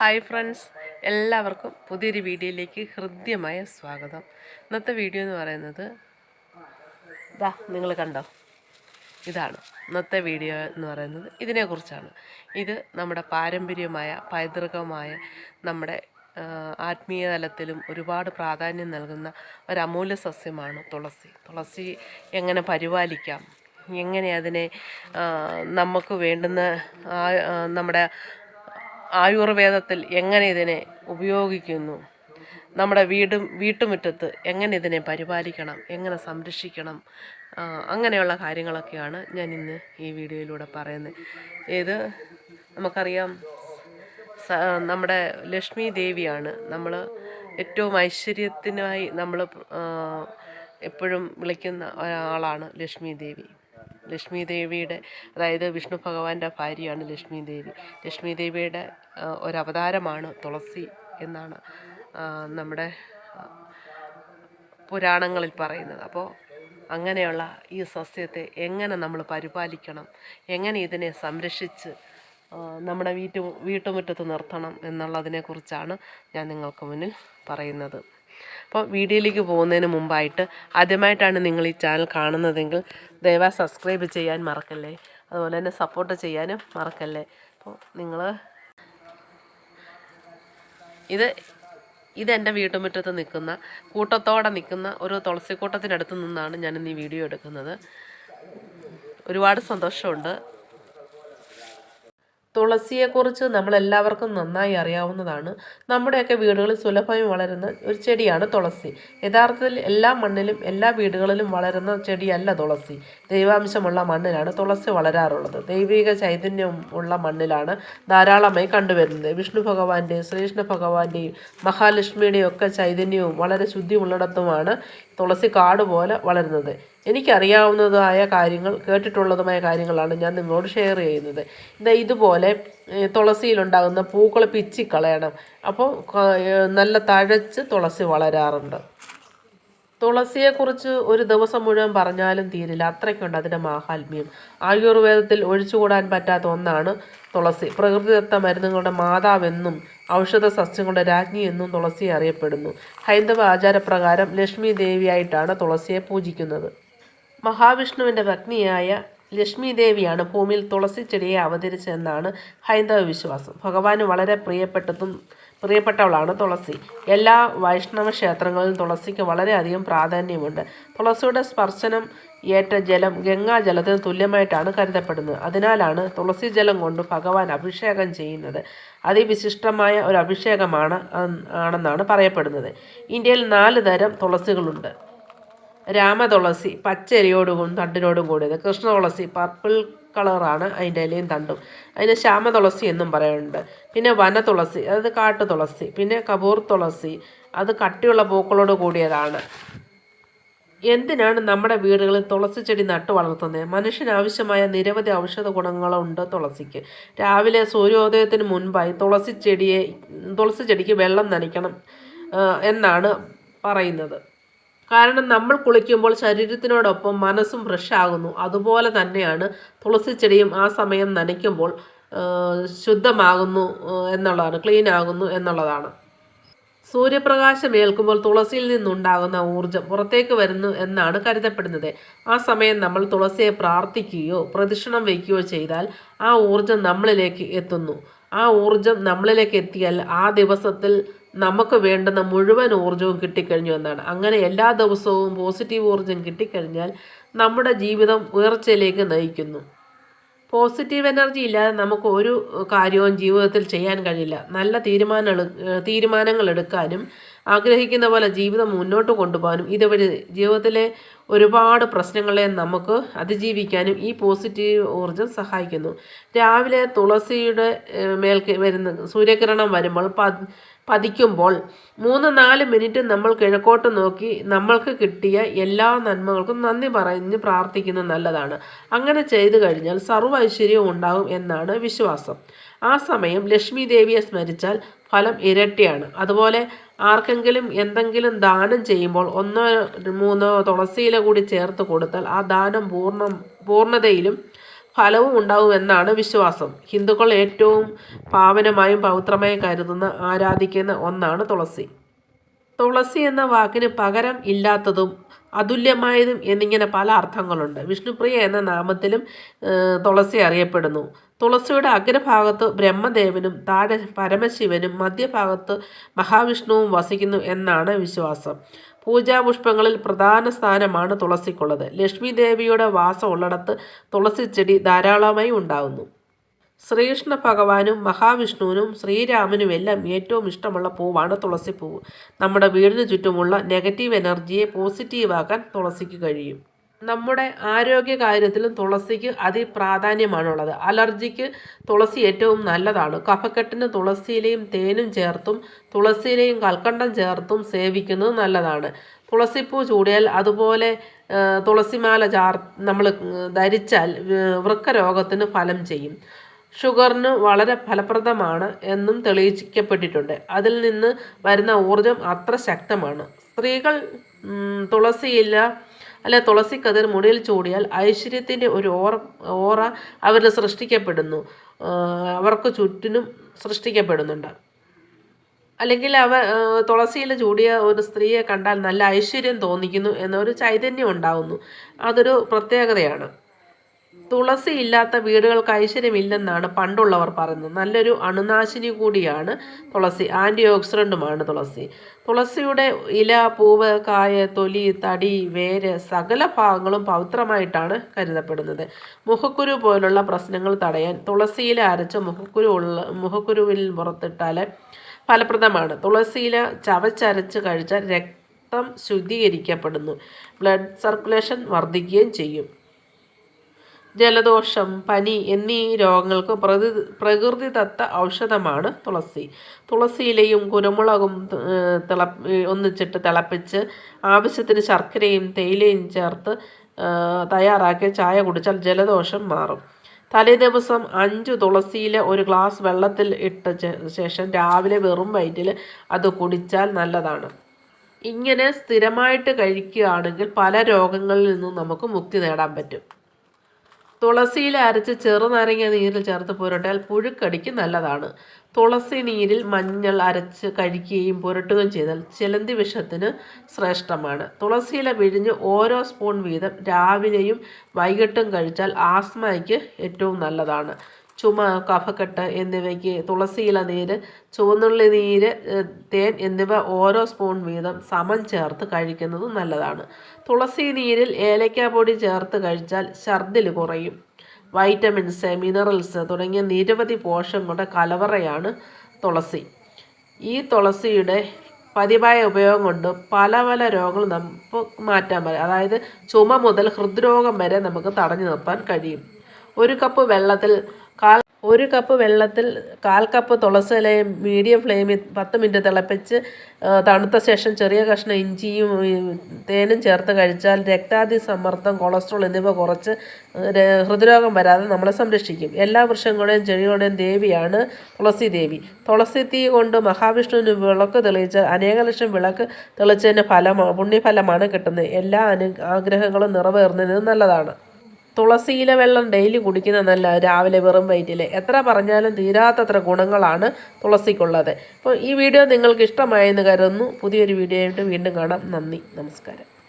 Hi friends എല്ലാവർക്കും പുതിയൊരു വീഡിയോയിലേക്ക് ഹൃദ്യമായ സ്വാഗതം. ഇന്നത്തെ വീഡിയോ എന്ന് പറയുന്നത് ഇതാ നിങ്ങൾ കണ്ടോ? ഇതാണ് ഇന്നത്തെ വീഡിയോ എന്ന് പറയുന്നത്. ഇതിനെക്കുറിച്ചാണ്. ഇത് നമ്മുടെ പാരമ്പര്യമായ പൈതൃകമായ നമ്മുടെ ആത്മീയ തലത്തിലും ഒരുപാട് പ്രാധാന്യം നൽകുന്ന ഒരു അമൂല്യ സസ്യമാണ് തുളസി. തുളസി എങ്ങനെ പരിപാലിക്കാം? എങ്ങനെ അതിനെ നമുക്ക് വേണ്ടുന്ന നമ്മുടെ ആയുർവേദത്തിൽ എങ്ങനെ ഇതിനെ ഉപയോഗിക്കുന്നു? നമ്മുടെ വീടും വീട്ടുമുറ്റത്ത് എങ്ങനെ ഇതിനെ പരിപാലിക്കണം? എങ്ങനെ സംരക്ഷിക്കണം? അങ്ങനെയുള്ള കാര്യങ്ങളൊക്കെയാണ് ഞാൻ ഇന്ന് ഈ വീഡിയോയിലൂടെ പറയുന്നത്. ഇത് നമുക്കറിയാം നമ്മുടെ ലക്ഷ്മി ദേവിയാണ്. നമ്മൾ ഏറ്റവും ഐശ്വര്യത്തിനായി നമ്മൾ എപ്പോഴും വിളിക്കുന്ന ഒരാളാണ് ലക്ഷ്മി ദേവി. ലക്ഷ്മി ദേവിയുടെ അതായത് വിഷ്ണു ഭഗവാന്റെ ഭാര്യയാണ് ലക്ഷ്മി ദേവി ലക്ഷ്മി ദേവിയുടെ ഒരവതാരമാണ് തുളസി എന്നാണ് നമ്മുടെ പുരാണങ്ങളിൽ പറയുന്നത്. അപ്പോൾ അങ്ങനെയുള്ള ഈ സസ്യത്തെ എങ്ങനെ നമ്മൾ പരിപാലിക്കണം? എങ്ങനെ ഇതിനെ സംരക്ഷിച്ച് നമ്മുടെ വീട്ടു വീട്ടുമുറ്റത്ത് നിർത്തണം എന്നുള്ളതിനെക്കുറിച്ചാണ് ഞാൻ നിങ്ങൾക്ക് മുന്നിൽ പറയുന്നത്. അപ്പോൾ വീഡിയോയിലേക്ക് പോകുന്നതിന് മുമ്പായിട്ട് ആദ്യമായിട്ടാണ് നിങ്ങൾ ഈ ചാനൽ കാണുന്നതെങ്കിൽ ദയവായി സബ്സ്ക്രൈബ് ചെയ്യാൻ മറക്കല്ലേ? അതുപോലെ തന്നെ സപ്പോർട്ട് ചെയ്യാനും മറക്കല്ലേ? അപ്പോൾ നിങ്ങൾ ഇത് ഇതെന്റെ വീട്ടുമുറ്റത്ത് നിൽക്കുന്ന കൂട്ടത്തോടെ നിൽക്കുന്ന ഒരു തുളസിക്കൂട്ടത്തിനടുത്ത് നിന്നാണ് ഞാൻ ഈ വീഡിയോ എടുക്കുന്നത്. ഒരുപാട് സന്തോഷമുണ്ട്. തുളസിയെക്കുറിച്ച് നമ്മളെല്ലാവർക്കും നന്നായി അറിയാവുന്നതാണ്. നമ്മുടെയൊക്കെ വീടുകളിൽ സുലഭമായി വളരുന്ന ഒരു ചെടിയാണ് തുളസി. യഥാർത്ഥത്തിൽ എല്ലാ മണ്ണിലും എല്ലാ വീടുകളിലും വളരുന്ന ചെടിയല്ല തുളസി. ദൈവാംശമുള്ള മണ്ണിലാണ് തുളസി വളരാറുള്ളത്. ദൈവിക ചൈതന്യം ഉള്ള മണ്ണിലാണ് ധാരാളമായി കണ്ടുവരുന്നത്. വിഷ്ണു ഭഗവാന്റെയും ശ്രീകൃഷ്ണ ഭഗവാന്റെയും മഹാലക്ഷ്മിയുടെയും ഒക്കെ ചൈതന്യവും വളരെ ശുദ്ധിയുള്ളിടത്തുമാണ് തുളസി കാട് പോലെ വളരുന്നത്. എനിക്കറിയാവുന്നതായ കാര്യങ്ങൾ കേട്ടിട്ടുള്ളതുമായ കാര്യങ്ങളാണ് ഞാൻ നിങ്ങളോട് ഷെയർ ചെയ്യുന്നത്. ഇതാ ഇതുപോലെ തുളസിയിലുണ്ടാകുന്ന പൂക്കൾ പിച്ചിക്കളയണം. അപ്പോൾ ക- നല്ല തഴച്ച് തുളസി വളരാറുണ്ട്. തുളസിയെക്കുറിച്ച് ഒരു ദിവസം മുഴുവൻ പറഞ്ഞാലും തീരില്ല. അത്രയ്ക്കുണ്ട് അതിന്റെ മാഹാത്മ്യം. ആയുർവേദത്തിൽ ഒഴിച്ചുകൂടാൻ പറ്റാത്ത ഒന്നാണ് തുളസി. പ്രകൃതിദത്ത മരുന്നുകളുടെ മാതാവെന്നും ഔഷധ സസ്യങ്ങളുടെ രാജ്ഞി എന്നും തുളസി അറിയപ്പെടുന്നു. ഹൈന്ദവ ആചാരപ്രകാരം ലക്ഷ്മി ദേവിയായിട്ടാണ് തുളസിയെ പൂജിക്കുന്നത്. മഹാവിഷ്ണുവിന്റെ ഭഗ്നിയായ ലക്ഷ്മി ദേവിയാണ് ഭൂമിയിൽ തുളസി ചെടിയെ അവതരിച്ചതെന്നാണ് ഹൈന്ദവ വിശ്വാസം. ഭഗവാന് വളരെ പ്രിയപ്പെട്ടതും പ്രിയപ്പെട്ടവളാണ് തുളസി. എല്ലാ വൈഷ്ണവ ക്ഷേത്രങ്ങളിലും തുളസിക്ക് വളരെയധികം പ്രാധാന്യമുണ്ട്. തുളസിയുടെ സ്പർശനം ഏറ്റ ജലം ഗംഗാജലത്തിന് തുല്യമായിട്ടാണ് കരുതപ്പെടുന്നത്. അതിനാലാണ് തുളസി ജലം കൊണ്ട് ഭഗവാൻ അഭിഷേകം ചെയ്യുന്നത്. അതിവിശിഷ്ടമായ ഒരു അഭിഷേകമാണ് ആണെന്നാണ് പറയപ്പെടുന്നത്. ഇന്ത്യയിൽ നാല് തരം തുളസികളുണ്ട്. രാമതുളസി പച്ചരിയോടും തണ്ടിനോടും കൂടിയത്. കൃഷ്ണ തുളസി പർപ്പിൾ കളറാണ് അതിന്റെ ഇലയും തണ്ടും. അതിന് ശ്യാമതുളസി എന്നും പറയുന്നുണ്ട്. പിന്നെ വനതുളസി അതായത് കാട്ടു തുളസി പിന്നെ കപൂർ തുളസി അത് കട്ടിയുള്ള പൂക്കളോട് കൂടിയതാണ്. എന്തിനാണ് നമ്മുടെ വീടുകളിൽ തുളസി ചെടി നട്ടു വളർത്തുന്നത്? മനുഷ്യന് ആവശ്യമായ നിരവധി ഔഷധ ഗുണങ്ങളുണ്ട് തുളസിക്ക്. രാവിലെ സൂര്യോദയത്തിന് മുൻപായി തുളസി ചെടിയെ തുളസി ചെടിക്ക് വെള്ളം നനയ്ക്കണം എന്നാണ് പറയുന്നത്. കാരണം നമ്മൾ കുളിക്കുമ്പോൾ ശരീരത്തിനോടൊപ്പം മനസ്സും ഫ്രഷ് ആകുന്നു. അതുപോലെ തന്നെയാണ് തുളസി ചെടിയും ആ സമയം നനയ്ക്കുമ്പോൾ ശുദ്ധമാകുന്നു എന്നുള്ളതാണ് ക്ലീൻ ആകുന്നു എന്നുള്ളതാണ്. സൂര്യപ്രകാശം ഏൽക്കുമ്പോൾ തുളസിയിൽ നിന്നുണ്ടാകുന്ന ഊർജം പുറത്തേക്ക് വരുന്നു എന്നാണ് കരുതപ്പെടുന്നത്. ആ സമയം നമ്മൾ തുളസിയെ പ്രാർത്ഥിക്കുകയോ പ്രദക്ഷിണം വയ്ക്കുകയോ ചെയ്താൽ ആ ഊർജം നമ്മളിലേക്ക് എത്തുന്നു. ആ ഊർജം നമ്മളിലേക്ക് എത്തിയാൽ ആ ദിവസത്തിൽ നമുക്ക് വേണ്ടുന്ന മുഴുവൻ ഊർജവും കിട്ടിക്കഴിഞ്ഞു എന്നാണ്. അങ്ങനെ എല്ലാ ദിവസവും പോസിറ്റീവ് ഊർജം കിട്ടിക്കഴിഞ്ഞാൽ നമ്മുടെ ജീവിതം ഉയർച്ചയിലേക്ക് നയിക്കുന്നു. പോസിറ്റീവ് എനർജി ഇല്ലാതെ നമുക്ക് ഒരു കാര്യവും ജീവിതത്തിൽ ചെയ്യാൻ കഴിയില്ല. നല്ല തീരുമാന തീരുമാനങ്ങൾ എടുക്കാനും ആഗ്രഹിക്കുന്ന പോലെ ജീവിതം മുന്നോട്ട് കൊണ്ടുപോകാനും ഇതുവഴി ജീവിതത്തിലെ ഒരുപാട് പ്രശ്നങ്ങളെ നമുക്ക് അതിജീവിക്കാനും ഈ പോസിറ്റീവ് ഊർജം സഹായിക്കുന്നു. രാവിലെ തുളസിയുടെ മേൽ വരുന്ന സൂര്യകിരണം വരുമ്പോൾ പ- പതിക്കുമ്പോൾ മൂന്ന് നാല് മിനിറ്റ് നമ്മൾ കിഴക്കോട്ട് നോക്കി നമ്മൾക്ക് കിട്ടിയ എല്ലാ നന്മകൾക്കും നന്ദി പറഞ്ഞ് പ്രാർത്ഥിക്കുന്നത് നല്ലതാണ്. അങ്ങനെ ചെയ്തു കഴിഞ്ഞാൽ സർവ ഐശ്വര്യവും ഉണ്ടാകും എന്നാണ് വിശ്വാസം. ആ സമയം ലക്ഷ്മി ദേവിയെ സ്മരിച്ചാൽ ഫലം ഇരട്ടിയാണ്. അതുപോലെ ആർക്കെങ്കിലും എന്തെങ്കിലും ദാനം ചെയ്യുമ്പോൾ ഒന്നോ മൂന്നോ തുളസിയില കൂടി ചേർത്ത് കൊടുത്താൽ ആ ദാനം പൂർണ പൂർണതയിലും ഫലവും ഉണ്ടാവുമെന്നാണ് വിശ്വാസം. ഹിന്ദുക്കൾ ഏറ്റവും പാവനമായും പവിത്രമായും കരുതുന്ന ആരാധിക്കുന്ന ഒന്നാണ് തുളസി. തുളസി എന്ന വാക്കിന് പകരം ഇല്ലാത്തതും അതുല്യമായതും എന്നിങ്ങനെ പല അർത്ഥങ്ങളുണ്ട്. വിഷ്ണുപ്രിയ എന്ന നാമത്തിലും തുളസി അറിയപ്പെടുന്നു. തുളസിയുടെ അഗ്രഭാഗത്ത് ബ്രഹ്മദേവനും താഴെ പരമശിവനും മധ്യഭാഗത്ത് മഹാവിഷ്ണുവും വസിക്കുന്നു എന്നാണ് വിശ്വാസം. പൂജാപുഷ്പങ്ങളിൽ പ്രധാന സ്ഥാനമാണ് തുളസിക്കുള്ളത്. ലക്ഷ്മി ദേവിയുടെ വാസം ഉള്ളിടത്ത് തുളസി ചെടി ധാരാളമായി ഉണ്ടാകുന്നു ശ്രീകൃഷ്ണ ഭഗവാനും മഹാവിഷ്ണുവിനും ശ്രീരാമനും എല്ലാം ഏറ്റവും ഇഷ്ടമുള്ള പൂവാണ് തുളസിപ്പൂവ്. നമ്മുടെ വീടിന് ചുറ്റുമുള്ള നെഗറ്റീവ് എനർജിയെ പോസിറ്റീവാക്കാൻ തുളസിക്ക് കഴിയും. നമ്മുടെ ആരോഗ്യ കാര്യത്തിലും തുളസിക്ക് അതിപ്രാധാന്യമാണുള്ളത്. അലർജിക്ക് തുളസി ഏറ്റവും നല്ലതാണ്. കഫക്കെട്ടിന് തുളസിയിലയും തേനും ചേർത്തും തുളസിയിലയും കൽക്കണ്ടം ചേർത്തും സേവിക്കുന്നത് നല്ലതാണ്. തുളസിപ്പൂ ചൂടിയാൽ അതുപോലെ തുളസിമാല ചാർ നമ്മൾ ധരിച്ചാൽ വൃക്ക വൃക്കരോഗത്തിന് ഫലം ചെയ്യും. ഷുഗറിന് വളരെ ഫലപ്രദമാണ് എന്നും തെളിയിക്കപ്പെട്ടിട്ടുണ്ട്. അതിൽ നിന്ന് വരുന്ന ഊർജം അത്ര ശക്തമാണ്. സ്ത്രീകൾ ഉം, തുളസിയില തുളസി കതിർ മുടിയിൽ ചൂടിയാൽ ഐശ്വര്യത്തിന്റെ ഒരു ഓറ ഓറ അവരിൽ സൃഷ്ടിക്കപ്പെടുന്നു. അവർക്ക് ചുറ്റിനും സൃഷ്ടിക്കപ്പെടുന്നുണ്ട്. അല്ലെങ്കിൽ അവ തുളസിയിൽ ചൂടിയ ഒരു സ്ത്രീയെ കണ്ടാൽ നല്ല ഐശ്വര്യം തോന്നിക്കുന്നു എന്നൊരു ചൈതന്യം ഉണ്ടാവുന്നു. അതൊരു പ്രത്യേകതയാണ്. തുളസി ഇല്ലാത്ത വീടുകൾക്ക് ഐശ്വര്യമില്ലെന്നാണ് പണ്ടുള്ളവർ പറയുന്നത്. നല്ലൊരു അണുനാശിനി കൂടിയാണ് തുളസി. ആന്റി ഓക്സിഡന്റുമാണ് തുളസി. തുളസിയുടെ ഇല പൂവ് കായ തൊലി തടി വേര് സകല ഭാഗങ്ങളും പവിത്രമായിട്ടാണ് കരുതപ്പെടുന്നത്. മുഖക്കുരു പോലുള്ള പ്രശ്നങ്ങൾ തടയാൻ തുളസിയില അരച്ച മുഖക്കുരു ഉള്ള മുഖക്കുരുവിൽ പുറത്തിട്ടാൽ ഫലപ്രദമാണ്. തുളസിയില ചവച്ചരച്ച് കഴിച്ചാൽ രക്തം ശുദ്ധീകരിക്കപ്പെടുന്നു. ബ്ലഡ് സർക്കുലേഷൻ വർദ്ധിക്കുകയും ചെയ്യും. ജലദോഷം പനി എന്നീ രോഗങ്ങൾക്ക് പ്രതി പ്രകൃതിദത്ത ഔഷധമാണ് തുളസി. തുളസിയിലയും കുരുമുളകും തിള ഒന്നിച്ചിട്ട് തിളപ്പിച്ച് ആവശ്യത്തിന് ശർക്കരയും തേയിലയും ചേർത്ത് തയ്യാറാക്കിയ ചായ കുടിച്ചാൽ ജലദോഷം മാറും. തലേദിവസം അഞ്ച് തുളസിയില ഒരു ഗ്ലാസ് വെള്ളത്തിൽ ഇട്ട ശേഷം രാവിലെ വെറും വയറ്റിൽ അത് കുടിച്ചാൽ നല്ലതാണ്. ഇങ്ങനെ സ്ഥിരമായിട്ട് കഴിക്കുകയാണെങ്കിൽ പല രോഗങ്ങളിൽ നിന്നും നമുക്ക് മുക്തി നേടാൻ പറ്റും. തുളസിയില അരച്ച് ചെറുനാരങ്ങ നീരിൽ ചേർത്ത് പുരട്ടിയാൽ പുഴുക്കടിക്ക് നല്ലതാണ്. തുളസി നീരിൽ മഞ്ഞൾ അരച്ച് കഴിക്കുകയും പുരട്ടുകയും ചെയ്താൽ ചിലന്തി വിഷത്തിന് ശ്രേഷ്ഠമാണ്. തുളസിയില പിഴിഞ്ഞ് ഓരോ സ്പൂൺ വീതം രാവിലെയും വൈകിട്ടും കഴിച്ചാൽ ആസ്മയ്ക്ക് ഏറ്റവും നല്ലതാണ്. ചുമ കഫക്കെട്ട് എന്നിവയ്ക്ക് തുളസിയില നീര് ചുവന്നുള്ളി നീര് തേൻ എന്നിവ ഓരോ സ്പൂൺ വീതം സമം ചേർത്ത് കഴിക്കുന്നത് നല്ലതാണ്. തുളസി നീരിൽ ഏലക്കാപ്പൊടി ചേർത്ത് കഴിച്ചാൽ ഛർദിൽ കുറയും. വൈറ്റമിൻസ് മിനറൽസ് തുടങ്ങിയ നിരവധി പോഷകങ്ങളുടെ കലവറയാണ് തുളസി. ഈ തുളസിയുടെ പതിവായ ഉപയോഗം കൊണ്ട് പല പല രോഗങ്ങൾ നമുക്ക് മാറ്റാൻ പറ്റും അതായത് ചുമ മുതൽ ഹൃദ്രോഗം വരെ നമുക്ക് തടഞ്ഞു നിർത്താൻ കഴിയും. ഒരു കപ്പ് വെള്ളത്തിൽ ഒരു കപ്പ് വെള്ളത്തിൽ കാൽ കപ്പ് തുളസി ഇലയും മീഡിയം ഫ്ലെയിമിൽ പത്ത് മിനിറ്റ് തിളപ്പിച്ച് തണുത്ത ശേഷം ചെറിയ കഷ്ണം ഇഞ്ചിയും തേനും ചേർത്ത് കഴിച്ചാൽ രക്താതി സമ്മർദ്ദം കൊളസ്ട്രോൾ എന്നിവ കുറച്ച് ഹൃദ്രോഗം വരാതെ നമ്മളെ സംരക്ഷിക്കും. എല്ലാ വൃക്ഷങ്ങളുടെയും ചെടികളുടെയും ദേവിയാണ് തുളസി ദേവി. തുളസി തീ കൊണ്ട് മഹാവിഷ്ണുവിന് വിളക്ക് തെളിയിച്ചാൽ അനേക ലക്ഷം വിളക്ക് തെളിച്ചതിന്റെ ഫലമാണ് പുണ്യഫലമാണ് കിട്ടുന്നത്. എല്ലാ അനു ആഗ്രഹങ്ങളും നിറവേറുന്നതിന് നല്ലതാണ്. തുളസിയില വെള്ളം ഡെയിലി കുടിക്കുന്ന നല്ല രാവിലെ വെറും വയറ്റിൽ എത്ര പറഞ്ഞാലും തീരാത്തത്ര ഗുണങ്ങളാണ് തുളസിക്കുള്ളത്. അപ്പോൾ ഈ വീഡിയോ നിങ്ങൾക്ക് ഇഷ്ടമായെന്ന് കരുതുന്നു. പുതിയൊരു വീഡിയോ ആയിട്ട് വീണ്ടും കാണാം. നന്ദി. നമസ്കാരം.